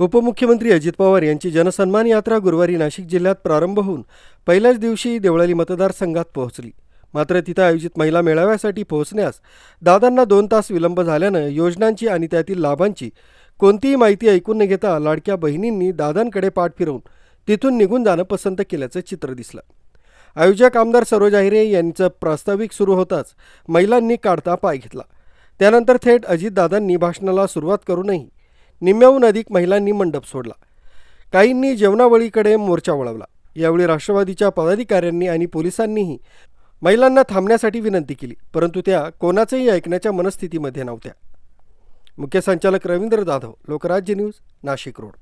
उपमुख्यमंत्री अजित पवार यांची जनसन्मान यात्रा गुरुवारी नाशिक जिल्ह्यात प्रारंभ होऊन पहिल्याच दिवशी देवळाली मतदारसंघात पोहोचली. मात्र तिथं आयोजित महिला मेळाव्यासाठी पोहोचण्यास दादांना दोन तास विलंब झाल्यानं योजनांची आणि त्यातील लाभांची कोणतीही माहिती ऐकून न घेता लाडक्या बहिणींनी दादांकडे पाठ फिरवून तिथून निघून जाणं पसंत केल्याचं चित्र दिसलं. आयोजक आमदार सरोज आहिरे यांचं प्रास्ताविक सुरू होताच महिलांनी काढता पाय घेतला. त्यानंतर थेट अजितदादांनी भाषणाला सुरुवात करूनही निम्म्याहून अधिक महिलांनी मंडप सोडला. काहींनी जेवणावळीकडे मोर्चा वळवला. यावेळी राष्ट्रवादीच्या पदाधिकाऱ्यांनी आणि पोलिसांनीही महिलांना थांबण्यासाठी विनंती केली परंतु त्या कोणाचंही ऐकण्याच्या मनस्थितीमध्ये नव्हत्या. मुख्य संचालक रवींद्र जाधव लोकराज्य न्यूज नाशिक रोड.